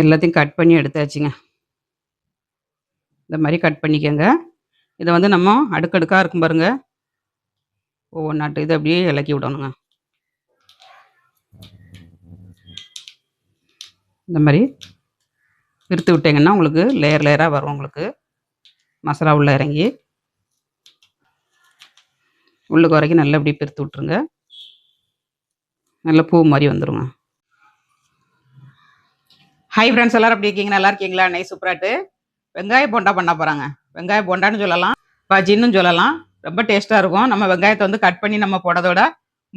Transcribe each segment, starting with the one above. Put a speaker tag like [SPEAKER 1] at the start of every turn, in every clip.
[SPEAKER 1] எல்லாத்தையும் கட் பண்ணி எடுத்தாச்சுங்க இந்த மாதிரி கட் பண்ணிக்கோங்க இதை வந்து நம்ம அடுக்கடுக்காக இருக்கும் பாருங்க ஒவ்வொன்றாட்டு இதை அப்படியே இலக்கி விடணுங்க இந்த மாதிரி பிரித்து விட்டிங்கன்னா உங்களுக்கு லேயர் லேயராக வரும் உங்களுக்கு மசாலா உள்ளே இறங்கி உள்ளுக்கு வரைக்கும் நல்லபடியாக பிரித்து விட்ருங்க நல்ல பூ மாதிரி வந்துடுங்க ஹை ஃப்ரெண்ட்ஸ் எல்லாரும் எப்படி இருக்கீங்க நல்லா இருக்கீங்களா நெய் சூப்பராட்டு வெங்காய போண்டா பண்ண போகிறாங்க வெங்காய போண்டான்னு சொல்லலாம் பஜின்னு சொல்லலாம் ரொம்ப டேஸ்ட்டாக இருக்கும் நம்ம வெங்காயத்தை வந்து கட் பண்ணி நம்ம போடதோட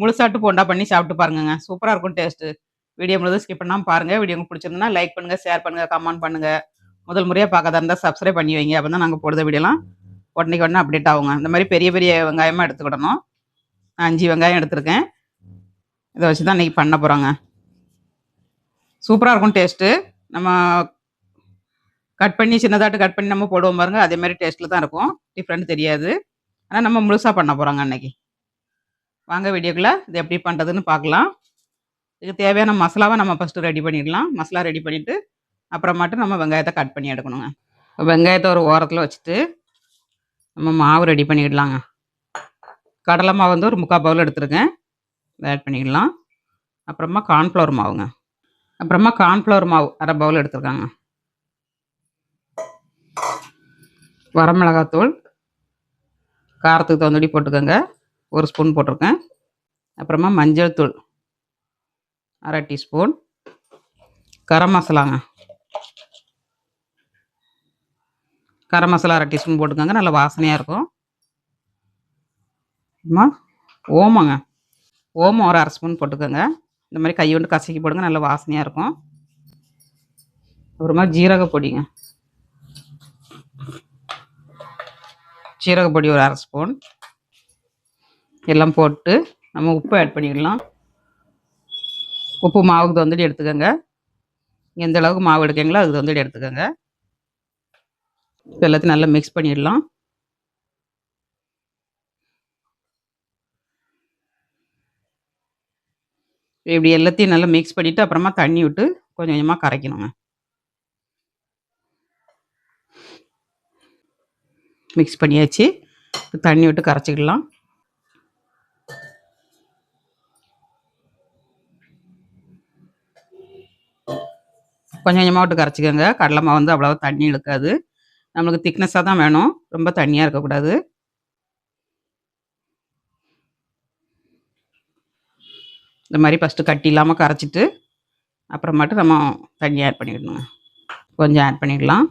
[SPEAKER 1] முழுசாட்டு போண்டா பண்ணி சாப்பிட்டு பாருங்க சூப்பராக இருக்கும் டேஸ்ட்டு வீடியோ முழுதும் ஸ்கிப் பண்ணாமல் பாருங்கள் வீடியோ பிடிச்சிருந்தா லைக் பண்ணுங்கள் ஷேர் பண்ணுங்கள் கமெண்ட் பண்ணுங்கள் முதல் முறையாக பார்க்காத இருந்தால் சப்ஸ்கிரைப் பண்ணி வைங்க அப்போ தான் நாங்கள் போடுற வீடியோலாம் உடனே உடனே அப்டேட் ஆகுங்க இந்த மாதிரி பெரிய பெரிய வெங்காயமாக எடுத்துக்கிடணும் அஞ்சு வெங்காயம் எடுத்திருக்கேன் இதை வச்சு தான் இன்றைக்கி பண்ண போகிறாங்க சூப்பராக இருக்கும் டேஸ்ட்டு நம்ம கட் பண்ணி சின்னதாட்டு கட் பண்ணி நம்ம போடுவோம் பாருங்க அதே மாதிரி டேஸ்ட்டில் தான் இருக்கும் டிஃப்ரெண்ட் தெரியாது ஆனால் நம்ம முழுசாக பண்ண போகிறாங்க அன்னைக்கு வாங்க வீடியோக்குள்ளே இது எப்படி பண்ணுறதுன்னு பார்க்கலாம் இதுக்கு தேவையான மசாலாவை நம்ம ஃபஸ்ட்டு ரெடி பண்ணிடலாம் மசாலா ரெடி பண்ணிவிட்டு அப்புறமாட்டு நம்ம வெங்காயத்தை கட் பண்ணி எடுக்கணுங்க வெங்காயத்தை ஒரு ஓரத்தில் வச்சுட்டு நம்ம மாவு ரெடி பண்ணிக்கிடலாங்க கடலை மாவு வந்து ஒரு முக்கால் பவுல் எடுத்துருக்கேன் ஆட் பண்ணிக்கலாம் அப்புறமா கார்ன்ஃப்ளவர் மாவுங்க அப்புறமா கார்ன்ஃப்ளவர் மாவு அரை பவுல் எடுத்துருக்காங்க வரமிளகாத்தூள் காரத்துக்கு தகுந்தபடி போட்டுக்கோங்க ஒரு ஸ்பூன் போட்டிருக்கேன் அப்புறமா மஞ்சள் தூள் அரை டீஸ்பூன் கரம் மசாலாங்க கரம் மசாலா அரை டீஸ்பூன் போட்டுக்கோங்க நல்லா வாசனையாக இருக்கும் அப்புறமா ஓமங்க ஓமம் ஒரு அரை ஸ்பூன் போட்டுக்கோங்க இந்த மாதிரி கையோண்டு கசக்கி போடுங்க நல்லா வாசனையாக இருக்கும் அப்புறமா ஜீரக பொடிங்க ஜீரக பொடி ஒரு அரை ஸ்பூன் எல்லாம் போட்டு நம்ம உப்பு ஆட் பண்ணிடலாம் உப்பு மாவுக்கு தந்துட்டு எடுத்துக்கோங்க எந்த அளவுக்கு மாவு எடுக்கீங்களோ அதுக்கு தந்துட்டு எடுத்துக்கோங்க எல்லாத்தையும் நல்லா மிக்ஸ் பண்ணிடலாம் இப்படி எல்லாத்தையும் நல்லா மிக்ஸ் பண்ணிவிட்டு அப்புறமா தண்ணி விட்டு கொஞ்சம் கொஞ்சமாக கரைக்கணுங்க மிக்ஸ் பண்ணியாச்சு தண்ணி விட்டு கரைச்சிக்கலாம் கொஞ்சம் கொஞ்சமாக விட்டு கரைச்சிக்கோங்க கடலை மாவு வந்து அவ்வளோவா தண்ணி இழுக்காது நம்மளுக்கு திக்னஸாக தான் வேணும் ரொம்ப தண்ணியாக இருக்கக்கூடாது இந்த மாதிரி ஃபஸ்ட்டு கட்டி இல்லாமல் கரைச்சிட்டு அப்புறமாட்டு நம்ம தண்ணி ஆட் பண்ணிவிடணுங்க கொஞ்சம் ஆட் பண்ணிடலாம்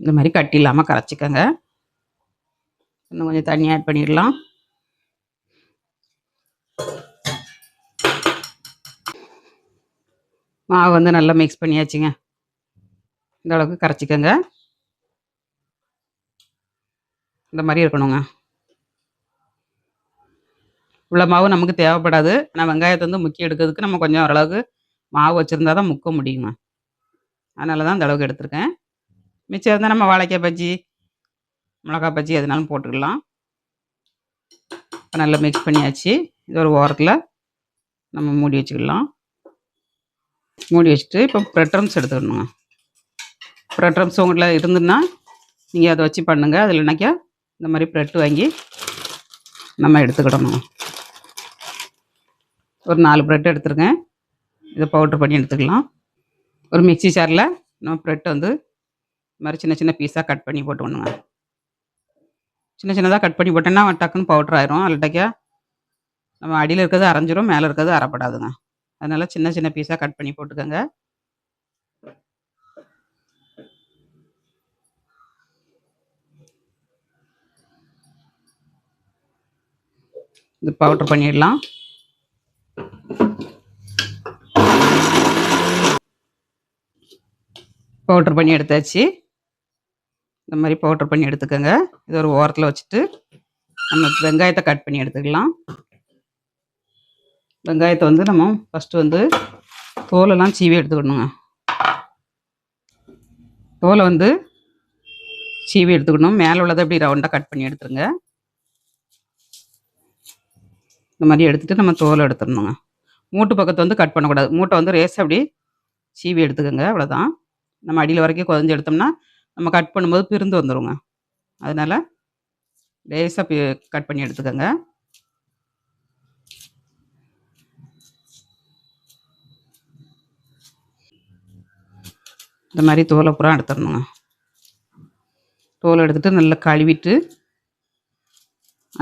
[SPEAKER 1] இந்த மாதிரி கட்டி இல்லாமல் கரைச்சிக்கோங்க இன்னும் கொஞ்சம் தண்ணி ஆட் பண்ணிடலாம் மாவு வந்து நல்லா மிக்ஸ் பண்ணியாச்சுங்க இந்த அளவுக்கு கரைச்சிக்கோங்க இந்த மாதிரி இருக்கணுங்க இவ்வளோ மாவு நமக்கு தேவைப்படாது ஆனால் வெங்காயத்தை வந்து முக்கி எடுக்கிறதுக்கு நம்ம கொஞ்சம் ஓரளவுக்கு மாவு வச்சுருந்தா தான் முக்க முடியுங்க அதனால தான் இந்த அளவுக்கு எடுத்திருக்கேன் மிச்சம் இருந்தால் நம்ம வாழைக்காய் பஜ்ஜி மிளகா பஜ்ஜி எதுனாலும் போட்டுக்கலாம் இப்போ நல்லா மிக்ஸ் பண்ணியாச்சு இது ஒரு ஓரத்தில் நம்ம மூடி வச்சுக்கலாம் மூடி வச்சுட்டு இப்போ ப்ரெட் ரம்ஸ் எடுத்துக்கணுங்க ப்ரெட் ரம்ஸ் உங்கள்கிட்ட இருந்துன்னா நீங்கள் அதை வச்சு பண்ணுங்கள் அதில் என்னக்கா இந்த மாதிரி ப்ரெட்டு வாங்கி நம்ம எடுத்துக்கிடணும் ஒரு நாலு ப்ரெட் எடுத்துருங்க இதை பவுட்ரு பண்ணி எடுத்துக்கலாம் ஒரு மிக்சி சாரில் நம்ம ப்ரெட் வந்து இது மாதிரி சின்ன சின்ன பீஸாக கட் பண்ணி போட்டுக்கணுங்க சின்ன சின்னதாக கட் பண்ணி போட்டேன்னா டக்குன்னு பவுட்ரு ஆயிரும் அல்லட்டாக்கியா நம்ம அடியில் இருக்கிறது அரைஞ்சிரும் மேலே இருக்கிறது அரைப்படாதுங்க அதனால் சின்ன சின்ன பீஸாக கட் பண்ணி போட்டுக்கோங்க இது பவுட்ரு பண்ணிடலாம் பவுட்ரு பண்ணி எடுத்தாச்சு இந்த மாதிரி பவுட்ரு பண்ணி எடுத்துக்கோங்க இது ஒரு ஓரத்தில் வச்சுட்டு நம்ம வெங்காயத்தை கட் பண்ணி எடுத்துக்கலாம் வெங்காயத்தை வந்து நம்ம ஃபஸ்ட்டு வந்து தோலெல்லாம் சீவி எடுத்துக்கணுங்க தோலை வந்து சீவி எடுத்துக்கணும் மேலே உள்ளதை அப்படி ரவுண்டாக கட் பண்ணி எடுத்துருங்க இந்த மாதிரி எடுத்துகிட்டு நம்ம தோலை எடுத்துடணுங்க மூட்டு பக்கத்தை வந்து கட் பண்ணக்கூடாது மூட்டை வந்து ரேஸ் அப்படி சீவி எடுத்துக்கோங்க அவ்வளோதான் நம்ம அடியில் வரைக்கும் குதஞ்சி எடுத்தோம்னா நம்ம கட் பண்ணும்போது பிரிந்து வந்துடுங்க அதனால் லேசாக கட் பண்ணி எடுத்துக்கோங்க இந்த மாதிரி தோலை புறம் எடுத்துடணுங்க தோலை எடுத்துகிட்டு நல்லா கழுவிட்டு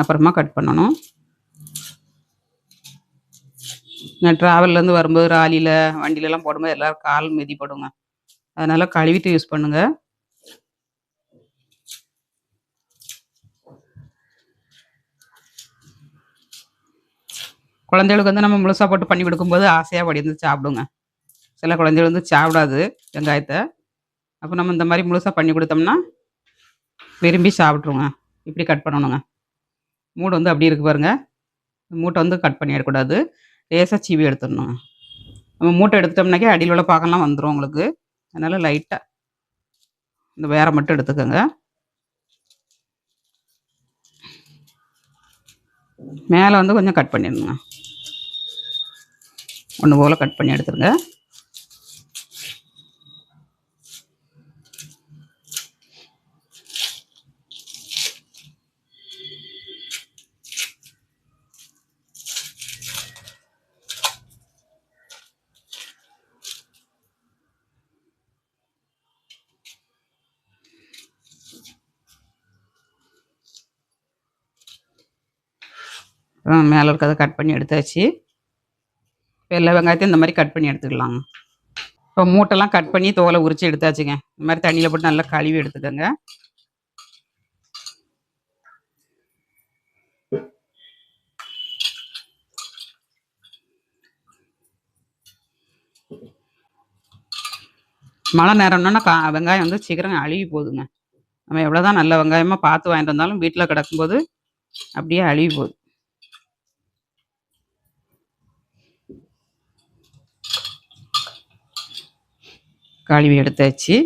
[SPEAKER 1] அப்புறமா கட் பண்ணணும் ட்ராவல்லேருந்து வரும்போது ராலியில் வண்டியிலலாம் போடும்போது எல்லோரும் கால் மிதிப்படுங்க அதனால் கழுவிட்டு யூஸ் பண்ணுங்க குழந்தைகளுக்கு வந்து நம்ம முழுசாக போட்டு பண்ணி கொடுக்கும்போது ஆசையாக படி வந்து சாப்பிடுங்க சில குழந்தைகள் வந்து சாப்பிடாது வெங்காயத்தை அப்போ நம்ம இந்த மாதிரி முழுசாக பண்ணி கொடுத்தோம்னா விரும்பி சாப்பிட்ருங்க இப்படி கட் பண்ணணுங்க மூடு வந்து அப்படி இருக்கு பாருங்க மூட்டை வந்து கட் பண்ணிடக்கூடாது லேசாக சீவி எடுத்துடணும் நம்ம மூட்டை எடுத்துட்டோம்னாக்கே அடியில் உள்ள பாகம்லாம் வந்துடும் உங்களுக்கு அதனால் லைட்டாக இந்த வேற மட்டும் எடுத்துக்கோங்க மேலே வந்து கொஞ்சம் கட் பண்ணிடுங்க ஒன்று போல் கட் பண்ணி எடுத்துருங்க மேலே இருக்கிறத கட் பண்ணி எடுத்தாச்சு வெள்ளை வெங்காயத்தையும் இந்த மாதிரி கட் பண்ணி எடுத்துக்கலாங்க இப்போ மூட்டைலாம் கட் பண்ணி தோலை உரித்து எடுத்தாச்சுங்க இந்த மாதிரி தண்ணியில் போட்டு நல்லா கழுவி எடுத்துக்கோங்க மழை நேரம்னா கா வெங்காயம் வந்து சீக்கிரம் அழுகி போகுதுங்க நம்ம எவ்வளோதான் நல்ல வெங்காயமாக பார்த்து வாங்கிட்டு வந்தாலும் வீட்டில் கிடக்கும்போது அப்படியே அழுகி போகுது கழுவி எடுத்தாச்சு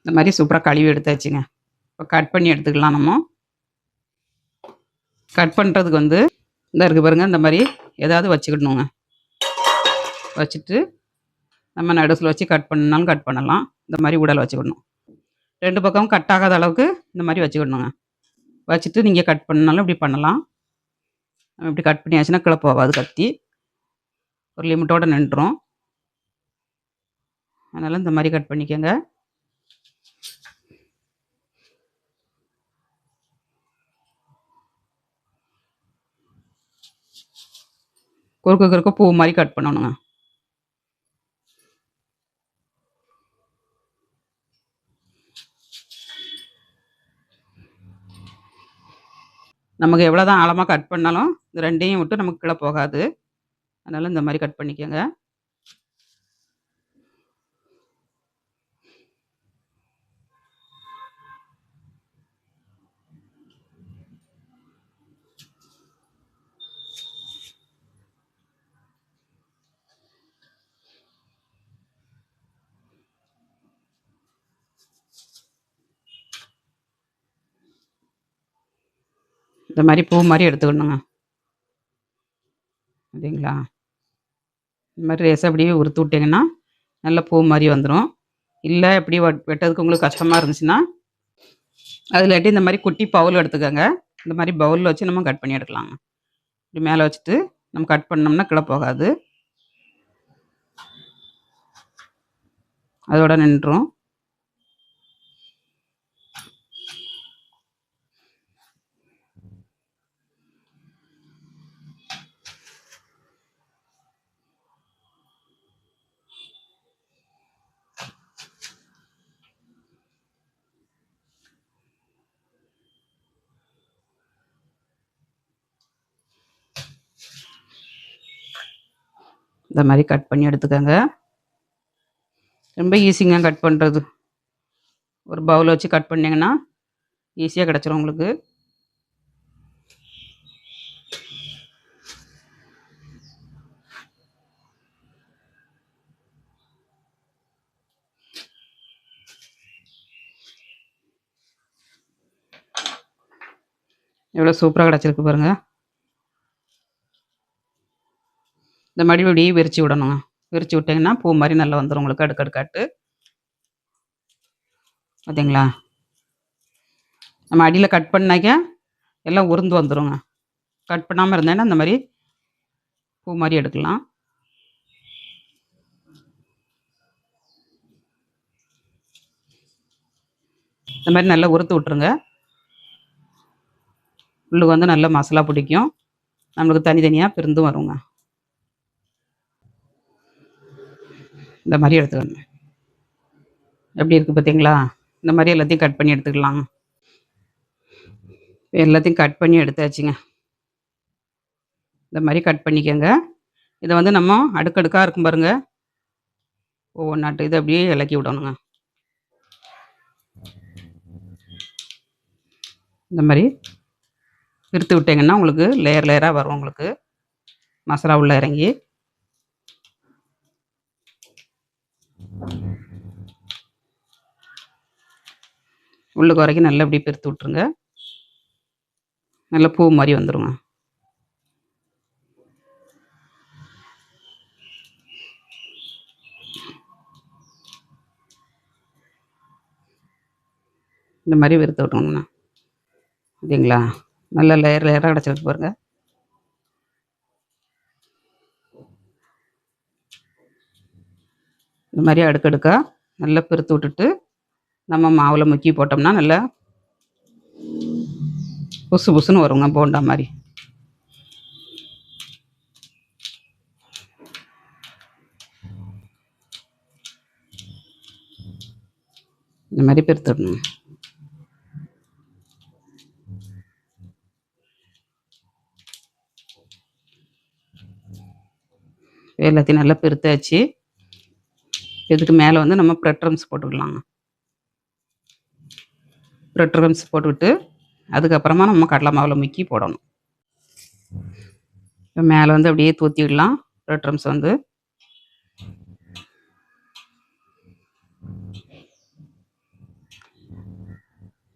[SPEAKER 1] இந்த மாதிரி சூப்பராக கழுவி எடுத்தாச்சுங்க இப்போ கட் பண்ணி எடுத்துக்கலாம் நம்ம கட் பண்ணுறதுக்கு வந்து இந்த இருக்குது பாருங்கள் இந்த மாதிரி ஏதாவது வச்சுக்கிடணுங்க வச்சுட்டு நம்ம நடுசில் வச்சு கட் பண்ணாலும் கட் பண்ணலாம் இந்த மாதிரி உடல் வச்சுக்கணும் ரெண்டு பக்கமும் கட் ஆகாத அளவுக்கு இந்த மாதிரி வச்சுக்கணுங்க வச்சுட்டு நீங்கள் கட் பண்ணாலும் இப்படி பண்ணலாம் இப்படி கட் பண்ணியாச்சுன்னா கிளப்போவாது கத்தி ஒரு லிமிட்டோடு நின்றுடும் அதனால் இந்த மாதிரி கட் பண்ணிக்கோங்க குறுக்கு குறுக்க பூ மாதிரி கட் பண்ணணுங்க நமக்கு எவ்வளோ தான் ஆழமாக கட் பண்ணாலும் இந்த ரெண்டையும் விட்டு நமக்கு கீழே போகாது அதனால் இந்த மாதிரி கட் பண்ணிக்கோங்க இந்த மாதிரி பூ மாதிரி எடுத்துக்கணுங்க அப்படிங்களா இந்த மாதிரி ரேஸை அப்படியே உறுத்து விட்டிங்கன்னா நல்ல பூ மாதிரி வந்துடும் இல்லை எப்படி வெட்டதுக்கு உங்களுக்கு கஷ்டமாக இருந்துச்சுன்னா அது இல்லாட்டி இந்த மாதிரி குட்டி பவுல் எடுத்துக்கோங்க இந்த மாதிரி பவுலில் வச்சு நம்ம கட் பண்ணி எடுக்கலாங்க இப்படி மேலே வச்சுட்டு நம்ம கட் பண்ணோம்னா கிளை போகாது அதோட நின்றுடும் இந்த மாதிரி கட் பண்ணி எடுத்துக்கோங்க ரொம்ப ஈஸிங்க கட் பண்ணுறது ஒரு பவுலை வச்சு கட் பண்ணிங்கன்னா ஈஸியாக கிடச்சிரும் உங்களுக்கு எவ்வளோ சூப்பராக கிடச்சிருக்கு பாருங்கள் இந்த மடிவு அப்படியே விரித்து விடணுங்க விரித்து விட்டிங்கன்னா பூ மாதிரி நல்லா வந்துடும் உங்களுக்கு அடுக்கடுக்காட்டு பார்த்தீங்களா நம்ம அடியில் கட் பண்ணாக்க எல்லாம் உருந்து வந்துடுங்க கட் பண்ணாமல் இருந்தேன்னா அந்த மாதிரி பூ மாதிரி எடுக்கலாம் இந்த மாதிரி நல்லா உறுத்து விட்ருங்க உள்ளுக்கு வந்து நல்லா மசாலா பிடிக்கும் நம்மளுக்கு தனித்தனியாக பிரிந்து வருங்க இந்த மாதிரி எடுத்துக்கணும் எப்படி இருக்குது பார்த்தீங்களா இந்த மாதிரி எல்லாத்தையும் கட் பண்ணி எடுத்துக்கலாம் எல்லாத்தையும் கட் பண்ணி எடுத்தாச்சுங்க இந்த மாதிரி கட் பண்ணிக்கோங்க இதை வந்து நம்ம அடுக்கடுக்காக இருக்கும் பாருங்க ஒவ்வொன்றாட்டு இதை அப்படியே இலக்கி விடணுங்க இந்த மாதிரி பிரித்து விட்டிங்கன்னா உங்களுக்கு லேயர் லேயராக வரும் உங்களுக்கு மசாலா உள்ளே இறங்கி உள்ளுக்கு வரைக்கும் நல்லா அப்படியே பெருத்து விட்ருங்க நல்லா பூ மாதிரி வந்துடுங்க இந்த மாதிரி வெறுத்து விட்டுங்கண்ணா ஓகேங்களா நல்லா லேயர் லேயராக கிடச்சிட்டு பாருங்கள் இது மாதிரி அடுக்கடுக்காக நல்லா பெருத்து விட்டுட்டு நம்ம மாவில் முக்கி போட்டோம்னா நல்லா புசு புசுன்னு வருங்க போண்டா மாதிரி இந்த மாதிரி பெருத்துடணும் எல்லாத்தையும் நல்லா பெருத்தாச்சு இதுக்கு மேலே வந்து நம்ம ப்ரெட் போட்டுக்கலாங்க ப்ரெட் க்ரம்ஸ் போட்டுவிட்டு அதுக்கப்புறமா நம்ம கடலை மாவில் முக்கி போடணும் இப்போ மேலே வந்து அப்படியே தூத்திடலாம் ப்ரெட் வந்து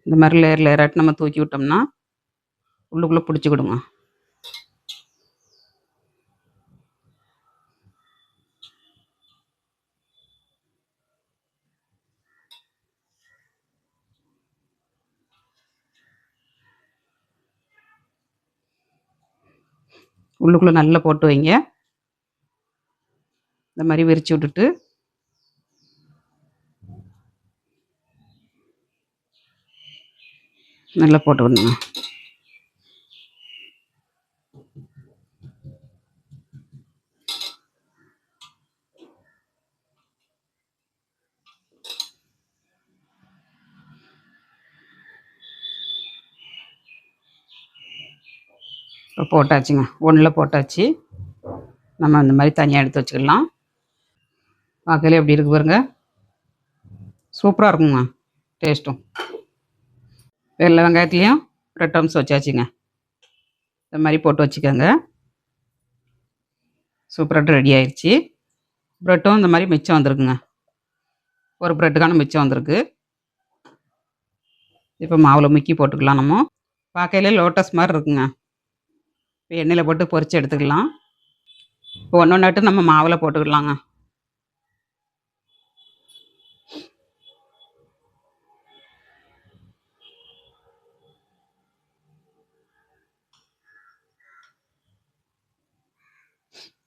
[SPEAKER 1] இந்த மாதிரி லேயர் லேயராட்டு நம்ம தூக்கி விட்டோம்னா உள்ளுக்குள்ளே பிடிச்சிக்கிடுங்க உள்ளுக்குள்ளே நல்லா போட்டு வைங்க இந்த மாதிரி விரித்து விட்டுட்டு நல்லா போட்டு விடணுங்க போட்டாச்சுங்க ஒன்றில் போட்டாச்சு நம்ம அந்த மாதிரி தனியாக எடுத்து வச்சுக்கலாம் பார்க்கலே எப்படி இருக்கு பாருங்க சூப்பராக இருக்குங்க டேஸ்ட்டும் வெள்ள வெங்காயத்துலேயும் ரெட் டம்ஸ் வச்சாச்சுங்க இந்த மாதிரி போட்டு வச்சுக்கோங்க சூப்பராக ரெடி ஆயிடுச்சு ப்ரெட்டும் இந்த மாதிரி மிச்சம் வந்திருக்குங்க ஒரு ப்ரெட்டுக்கான மிச்சம் வந்திருக்கு இப்போ மாவில் முக்கி போட்டுக்கலாம் நம்ம பார்க்கையிலே லோட்டஸ் மாதிரி இருக்குங்க எண்ணெயில் போட்டு பொறிச்சு எடுத்துக்கலாம் இப்போ ஒன்று ஒன்று நம்ம மாவில் போட்டுக்கலாங்க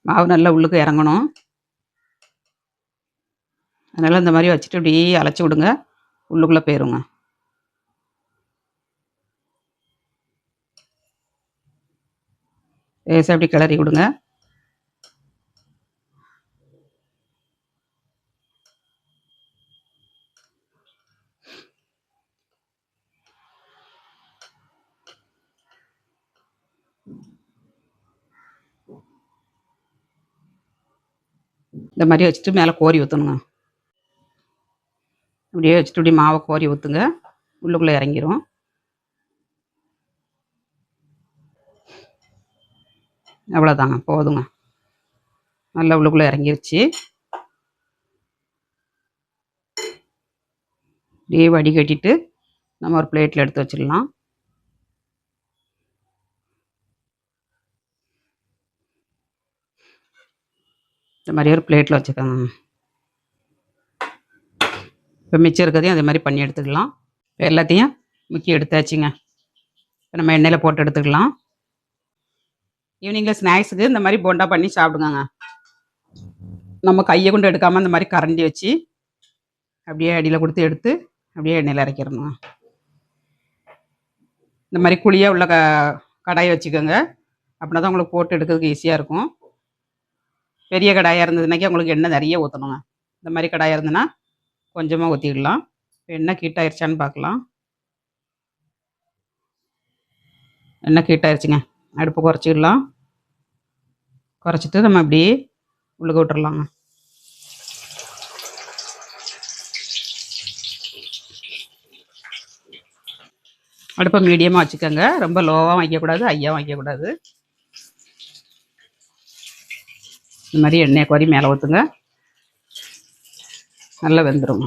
[SPEAKER 1] மாவு நல்லா உள்ளுக்கு இறங்கணும் அதனால் இந்த மாதிரி வச்சுட்டு அப்படியே அழைச்சி விடுங்க உள்ளுக்குள்ளே போயிருங்க லேசாக அப்படி கிளறி விடுங்க இந்த மாதிரி வச்சுட்டு மேலே கோரி ஊற்றணுங்க அப்படியே வச்சுட்டு இப்படி மாவை கோரி ஊற்றுங்க உள்ளுக்குள்ளே இறங்கிரும் அவ்வளோதாங்க போதுங்க நல்லா உள்ளுக்குள்ளே இறங்கிருச்சு இப்படியே வடிகட்டிட்டு நம்ம ஒரு பிளேட்டில் எடுத்து வச்சிடலாம் இந்த மாதிரி ஒரு பிளேட்டில் வச்சுக்கோங்க இப்போ மிச்சம் இருக்கிறதையும் அதே மாதிரி பண்ணி எடுத்துக்கலாம் எல்லாத்தையும் முக்கி எடுத்தாச்சுங்க இப்போ நம்ம எண்ணெயில் போட்டு எடுத்துக்கலாம் ஈவினிங்கில் ஸ்நாக்ஸுக்கு இந்த மாதிரி போண்டா பண்ணி சாப்பிடுங்க நம்ம கையை கொண்டு எடுக்காமல் இந்த மாதிரி கரண்டி வச்சு அப்படியே அடியில் கொடுத்து எடுத்து அப்படியே எண்ணெயில் இறக்கிடணும் இந்த மாதிரி குழியாக உள்ள க கடாயை வச்சுக்கோங்க அப்படின்னா தான் உங்களுக்கு போட்டு எடுக்கிறதுக்கு ஈஸியாக இருக்கும் பெரிய கடாயாக இருந்ததுனாக்கே உங்களுக்கு எண்ணெய் நிறைய ஊற்றணுங்க இந்த மாதிரி கடாயாக இருந்ததுன்னா கொஞ்சமாக ஊற்றிடலாம் எண்ணெய் கீட்டாயிருச்சான்னு பார்க்கலாம் எண்ணெய் கீட்டாயிருச்சுங்க அடுப்பை குறைச்சிக்கலாம் குறைச்சிட்டு நம்ம அப்படியே உள்ளுக்கு விட்டுறலாங்க அடுப்பை மீடியமாக வச்சுக்கோங்க ரொம்ப லோவாக வாங்கிக்கக்கூடாது ஐயா வாங்கிக்கக்கூடாது இந்த மாதிரி எண்ணெயை குறி மேலே ஊற்றுங்க நல்லா வெந்துடும்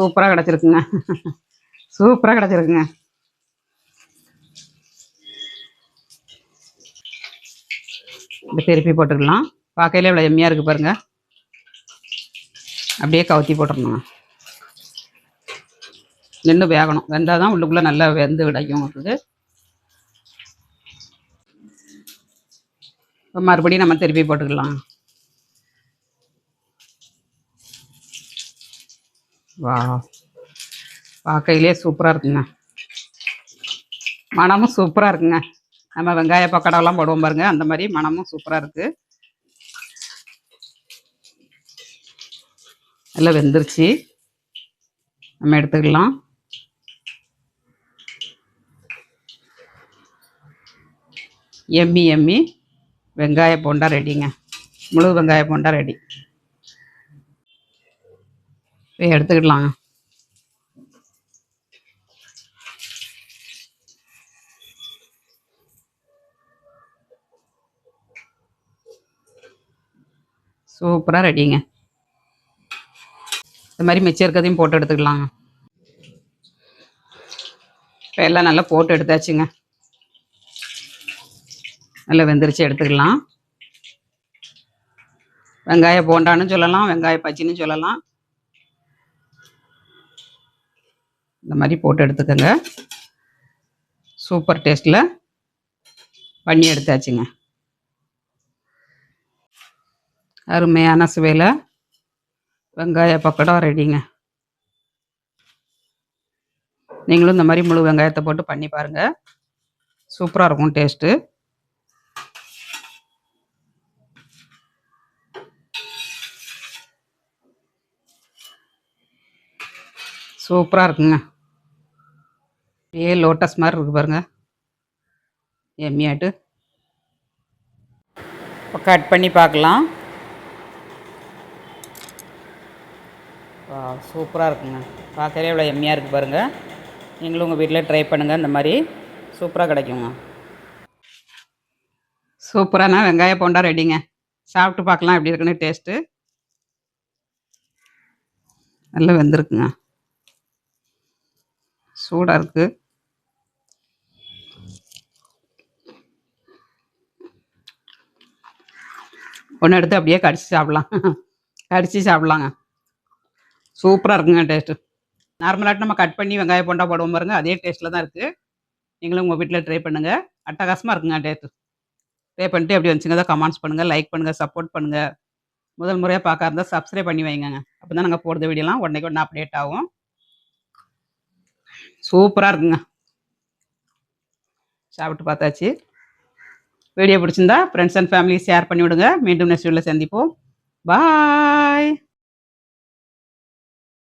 [SPEAKER 1] சூப்பராக கிடச்சிருக்குங்க சூப்பராக கிடச்சிருக்குங்க இப்படி திருப்பி போட்டுக்கலாம் பார்க்கையில இவ்வளோ எம்மியாக இருக்குது பாருங்கள் அப்படியே கவுத்தி போட்டுடணும் நின்று வேகணும் வெந்தாதான் தான் உள்ளுக்குள்ளே நல்லா வெந்து கிடைக்கும் உங்களுக்கு மறுபடியும் நம்ம திருப்பி போட்டுக்கலாம் வா பார்க்கையிலே சூப்பராக இருக்குங்க மனமும் சூப்பராக இருக்குங்க நம்ம வெங்காய பக்கடாலாம் போடுவோம் பாருங்க அந்த மாதிரி மனமும் சூப்பராக இருக்குது நல்லா வெந்துருச்சு நம்ம எடுத்துக்கலாம் எம்மி எம்மி வெங்காய போண்டா ரெடிங்க முழு வெங்காய போண்டா ரெடி எடுத்துக்கிடலாங்க சூப்பராக ரெடிங்க இந்த மாதிரி மிச்சம் இருக்கிறதையும் போட்டு எடுத்துக்கலாங்க இப்போ எல்லாம் நல்லா போட்டு எடுத்தாச்சுங்க நல்லா வெந்திரிச்சு எடுத்துக்கலாம் வெங்காய போண்டான்னு சொல்லலாம் வெங்காய பச்சின்னு சொல்லலாம் இந்த மாதிரி போட்டு எடுத்துக்கோங்க சூப்பர் டேஸ்ட்டில் பண்ணி எடுத்தாச்சுங்க அருமையான சுவையில் வெங்காய பக்கடம் ரெடிங்க நீங்களும் இந்த மாதிரி முழு வெங்காயத்தை போட்டு பண்ணி பாருங்கள் சூப்பராக இருக்கும் டேஸ்ட்டு சூப்பராக இருக்குங்க அப்படியே லோட்டஸ் மாதிரி இருக்குது பாருங்க எம்மியாட்டு இப்போ கட் பண்ணி பார்க்கலாம் சூப்பராக இருக்குங்க பார்க்கவே இவ்வளோ எம்மியாக இருக்குது பாருங்கள் நீங்களும் உங்கள் வீட்டில் ட்ரை பண்ணுங்கள் இந்த மாதிரி சூப்பராக கிடைக்குங்க சூப்பரானா வெங்காய போண்டா ரெடிங்க சாப்பிட்டு பார்க்கலாம் எப்படி இருக்குன்னு டேஸ்ட்டு நல்லா வெந்திருக்குங்க சூடாக இருக்குது ஒன்று எடுத்து அப்படியே கடிச்சு சாப்பிட்லாம் கடிச்சு சாப்பிட்லாங்க சூப்பராக இருக்குங்க டேஸ்ட்டு நார்மலாக நம்ம கட் பண்ணி வெங்காயம் போண்டா போடுவோம் பாருங்க அதே டேஸ்ட்டில் தான் இருக்குது நீங்களும் உங்கள் வீட்டில் ட்ரை பண்ணுங்கள் அட்டகாசமாக இருக்குங்க டேஸ்ட்டு ட்ரை பண்ணிட்டு எப்படி வந்துச்சுங்க தான் கமெண்ட்ஸ் பண்ணுங்கள் லைக் பண்ணுங்கள் சப்போர்ட் பண்ணுங்கள் முதல் முறையாக பார்க்க இருந்தால் சப்ஸ்கிரைப் பண்ணி வைங்க அப்போ தான் நாங்கள் போடுறது வீடியோலாம் உடனே உடனே அப்டேட் ஆகும் சூப்பராக இருக்குங்க சாப்பிட்டு பார்த்தாச்சு வீடியோ பிடிச்சிருந்தா ஃப்ரெண்ட்ஸ் அண்ட் ஃபேமிலி ஷேர் பண்ணி விடுங்க மீண்டும் நெக்ஸ்ட் வீடியோவில் சந்திப்போம் பாய்